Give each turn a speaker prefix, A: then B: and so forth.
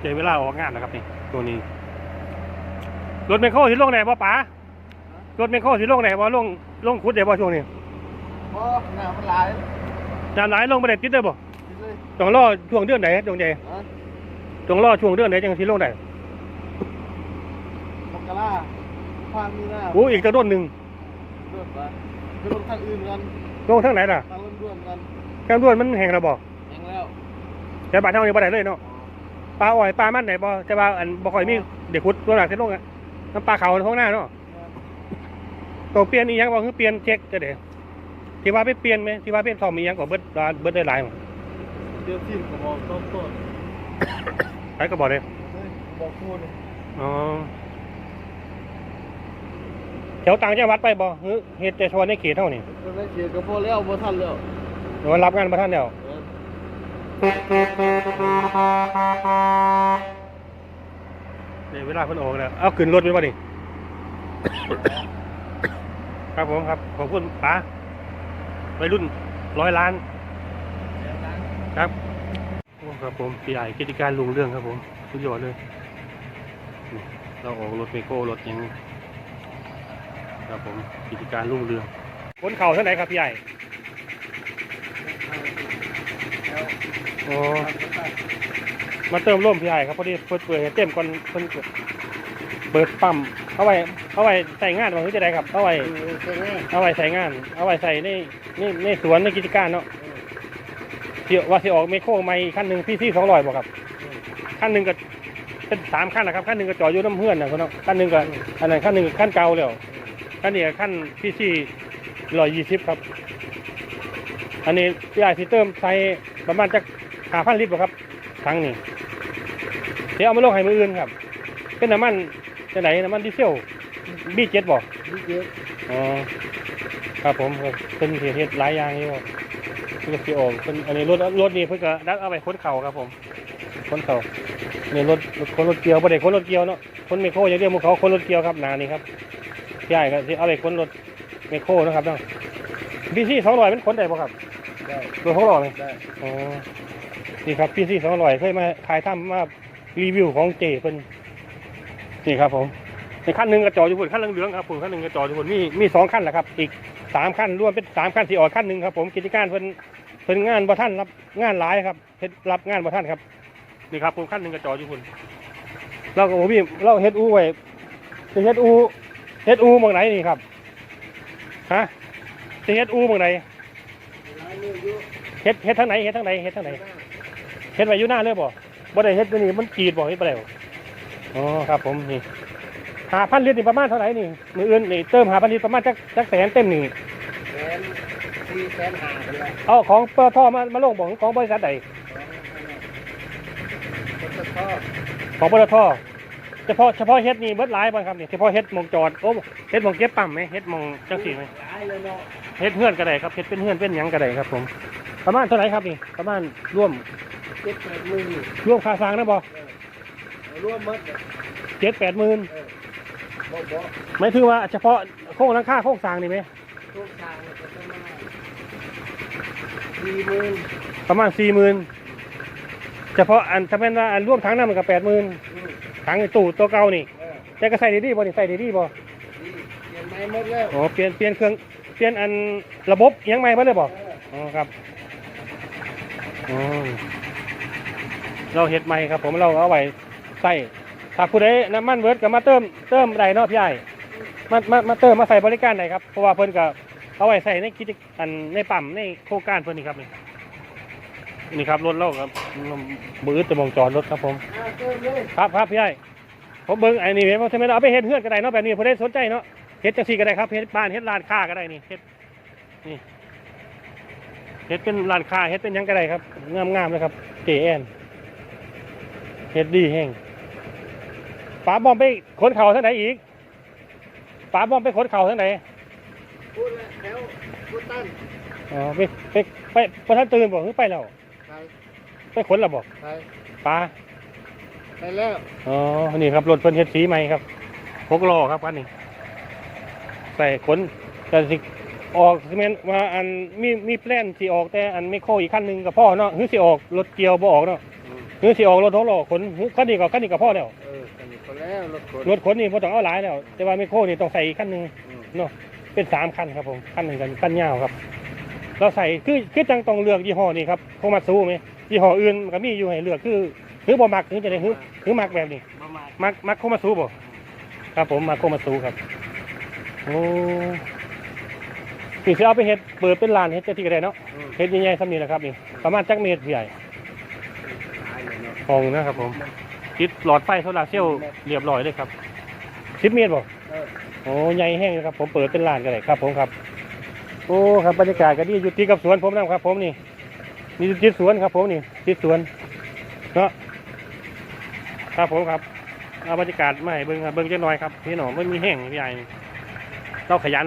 A: เจอเวลาออกงานนะครับนี่ตัวนี้ รถเมคโครสิลงไหนบ่ป๋ารถเมคโครสิลงไหนบ่ลงลงขุดได้บ่ช่วงนี้
B: เพราะหน้ามันหลาย
A: น้ำไหลลงบ่ได้ติดได้บ่
B: กินเลย
A: ต้องรอช่วงเดือนไหนดวงใจ
B: ฮะ
A: ต้องรอช่วงเดือนไหนจังสิลงได้
B: มกราฟังนี่นะ
A: โอ้อีกจะโดนหนึง
B: เดือดไปไปลงทางอื่นกัน
A: ลงทางไหนล่ะ
B: ทางร่วนๆกัน
A: กลางด่วนมันแห้งแล้วบ่
B: แห้งแล้ว
A: แต่บ้านเฮานี่บ่ได้เลยเนาะ ปลาอ้อยปลามันไหนบ่แต่ว่าอันบ่ค่อยมีเด็กขุดตัวหลักสิลงอะน้ำปลาเขาท้องหน้าเนาะต้องเปลี่ยนอีหยังบ่คือเปลี่ยนเช็คจะเด้ที่ว่าไปเปลี่ยนไหมที่ว่าเป็นซ่อมอีหยังก็เบิดเบิดได้หลายมั้ง
B: เดี๋ยวทีมก็บอกต้นต้น
A: ใครก็บอกเลย
B: เฮ้ยบอกคูณ
A: อ๋อแถวต่างจังหวัดไปบ่หรือเฮ็ดแต่เฉพาะในเขตเท่านี้
B: มันไม่เขียนก็พอแล้วบ่ทันแล้ว
A: หรือว่ารับงานมาท่านแล้ว
B: เดี๋
A: ยวเวลาเพิ่นออกแล้ว เอาขึ้นรถไปบ่นี่ ครับผมครับ ขอบคุณป๋าวัยรุ่นร้อยล้าน ครับครับผมพี่ใหญ่กิจการลุงเรื่องครับผมสุดยอดเลย เราออกรถเมโก้รถยังครับผมกิจการลุงเรื่องคนเข่าเท่าไหร่ครับพี่ใหญ่ อ๋อมาเติมร่มพี่ใหญ่ครับพอดีเปิดเปิดเต็มก่อนเพิ่นเปิดเปิดปั๊มเอาไว้เอาไว้ใส่งานมาคือจะได้ครับเอาไว้
B: เออใช่ไหม
A: เอาไว้ใส่งาน เอาไว้ใส่ในในในสวนในกิจการเนาะเที่ว่าสิออกเมโครใหม่ขั้นหนึ่งพี่ซี่สองร้อยบ่ครับขั้นหนึ่งก็เป็นสามขั้นนะครับขั้นหนึ่งก็จออยู่น้ำเพื่อนนะคุณเนาะขั้นหนึ่งก็อันนั้นขั้นหนึ่งขั้นเก่าแล้วขั้นนี้ขั้นพี่ซี่ร้อยยี่สิบครับ อันนี้พี่ใหญ่ที่เติมใส่ประมาณจะ ห้าพันลิตรบ่ครับถังนี้เดี๋ยวเอามาลงให้มืออื่นครับ เป็นน้ำมันจะไหนน้ำมันดีเซลบีเจ็ดบ่
B: นี่เยอะ
A: อ๋อครับผมครับเป็นเหตุเหตุหลายอย่างอยู่นี่ก็สิออกเป็นอันนี้รถรถนี่เพิ่นก็ดักเอาไปขนเข่าครับผมขนเข่านี่รถรถขนรถเกี่ยวประเด็ขนรถเกี่ยวเนาะขนไมโครอย่างเดียวมึงเขาขนรถเกี่ยวครับหนานี่ครับใหญ่ก็สิเอาไปขนรถไมโครนะครับเนาะพีซีสองร้อยมันขนได้ป่ะครับ
B: ได้
A: รถของเราเลย
B: ได้
A: อ๋อ นี่ครับพี่ซี่สองร้อยเคยมาถ่ายทำมารีวิวของเจเพิ่นนี่ครับผมในขั้นหนึ่งกระจออยู่บนขั้นเหลืองๆครับผมขั้นหนึ่งกระจออยู่บนมีมีสองขั้นแหละครับ อีกสามขั้นรวมเป็นสามขั้นสี่ออกขั้นหนึ่งครับ ผมกิจการเพิ่นเพิ่นงานบ่ท่านรับงานหลายครับเฮ็ดรับงานบ่ท่านครับนี่ครับผมขั้นหนึ่งกระจออยู่บนเราก็บ่มีเราเฮ็ดอูไว้จะเฮ็ดอูเฮ็ดอูมองไหนนี่ครับฮะจะเฮ็ดอูมองไหนเฮ็ดเฮ็ดทางไหนเฮ็ดทางไหนเฮ็ดทางไหน เฮ็ดไว้อยู่หน้าเลยบ่บ่ได้เฮ็ดตัวนี้มันกรีดบ่เฮ็ดบ่ได้บ่อ๋อครับ ผมนี่หาพันลิตรนี่ประมาณเท่าไหร่นี่มืออื่นนี่เติมหาพันลิตรประมาณจักจักแสนเต็มนี่
B: แสนสี่แสนห้าเป็นไร
A: เอาของปตทมามาลงบอกของบริษัทใด
B: ของคนจะชอบ
A: ของปตทเฉพาะเฉพาะเฮ็ดนี่เบิดหลายบ่ครับนี่เฉพาะเฮ็ดหมองจอดโอ้เฮ็ดหมองเก็บปั๊มไหมเฮ็ดหมองจังซี่ไหม
B: หลายเลยเนาะ
A: เฮ็ดเฮือนก็ได้ครับเฮ็ดเป็นเฮือนเป็นหยังก็ได้ครับ ผม ประมาณเท่าไหร่ครับนี่ประมาณร่วม
B: เจ็ดแปดหมื่น
A: ร่วมค่าสร้างนะบ่
B: รวมหมดเนี่ย
A: เจ็ดแปดหมื่น
B: เออบ่บ่
A: หมายถึงว่าเฉพาะโครงหลังคาโครงสร้างนี่ไหม
B: ทุกทางเนี่ยก็จะมาสี่หมื่น
A: ประมาณสี่หมื่นเฉพาะอันถ้าเป็นว่าอันร่วมทั้งนั้นมันก็แปดหมื่น
B: อืม
A: ทั้งไอ้ตู้ตัวเก่านี่
B: เออ
A: แต่ก็ใส่ดีๆบ่นี่ใส่ดีๆบ่
B: ดีเปลี่ยนใหม่หมดแล้ว
A: อ๋อเปลี่ยนเปลี่ยนเครื่องเปลี่ยนอันระบบอิหยังใหม่มาเลยบอก
B: เออ
A: อ๋อครับ อ๋อ เราเฮ็ดใหม่ครับ ผมเราเอาไว้ใส่ถ้าผู้ใดน้ำมันเวิร์ดก็มาเติมเติมได้เนาะพี่ใหญ่มามามาเติมมาใส่บริการได้ครับเพราะว่าเพิ่นก็เอาไว้ใส่ในกิจอันในปั๊มในโครงการเพิ่นนี่ครับนี่นี่ครับรถเราครับมือจะมองจอดรถครับผม ครับครับพี่ใหญ่ผมเบิ่งไอ้นี่เห็นว่าทำไมเราเอาไปเฮ็ดเฮือนก็ได้เนาะแบบนี้ผู้ใดสนใจเนาะเฮ็ดจังซี่ก็ได้ครับเฮ็ดบ้านเฮ็ดร้านค้าก็ได้นี่เฮ็ดนี่เฮ็ดเป็นร้านค้าเฮ็ดเป็นยังก็ได้ครับงามๆเลยครับเจแอน เฮ็ดดีแฮงป๋าบอมไปขนเข่าทางไหนอีกป๋าบอมไปขนเข่าทางไหน
B: พูดแล้วแถวพูดตั้น
A: อ๋อไปไปไปพอท่านตื่นบอกหรือไปแล้ว
B: ไป
A: ไปขนแล้วบอก
B: ไป
A: ป๋า
B: ไปแล้ว
A: อ๋อนี่ครับรถเพิ่นเฮ็ดสีใหม่ครับหกล้อครับคันนี้ใส่ขนแต่สิออกซีเมนต์ว่าอันมีมีแปลนสิออกแต่อันไม่โคอีกคันหนึงกับพ่อเนาะหรือสิออกรถเกียวบ่ออกเนาะ
B: อืม
A: หรือสิออกรถท้องหล่อขนคันนี้ก็คันนี้ก็พอแล้ว
B: เออกันนี้คนแล้วรถขน
A: รถขนนี่บ่ต้องเอาหลายแล้ว แต่ว่าไมโครนี่ต้องใส่อีกคันหนึง
B: อืม
A: เนาะเป็นสามคันครับผมคันหนึ่งกันคันยาวครับ เราใส่คือคือจังต้องเลือกยี่ห้อนี้ครับโคมาซูไหมยี่ห้ออื่นมันก็มีอยู่ให้เลือกคือคือบ่มักคือจะได้คือคือมักแบบนี้
B: ประมาณ
A: มักมักโคมาซูบ่ครับผมมักโคมาซูครับ โอ้นี่สิเอาไปเฮ็ดเปิดเป็นร้านเฮ็ดจะที่ก็ได้เนาะ
B: อืม
A: เฮ็ดใหญ่ๆซ้ำนี่แหละครับนี่ประมาณจักเมตรใหญ่
B: ตายเลยเนาะ
A: ห้องนะครับผมติดหลอดไฟโซลาร์เซลล์เรียบร้อยเลยครับ10เมตรบ่
B: เออ
A: โอ้ใหญ่แห้งเลยครับ ผมเปิดเป็นร้านก็ได้ครับ ผมครับ โอ้ครับบรรยากาศก็ดีอยู่ที่กับสวนผมนะครับ ผมนี่นี่ติดสวนครับ ผมนี่ติดสวนเนาะครับผมครับเอาบรรยากาศมาให้เบิ่งครับเบิ่งจังหน่อยครับพี่น้องมันมีแห้งพี่ใหญ่เราขยัน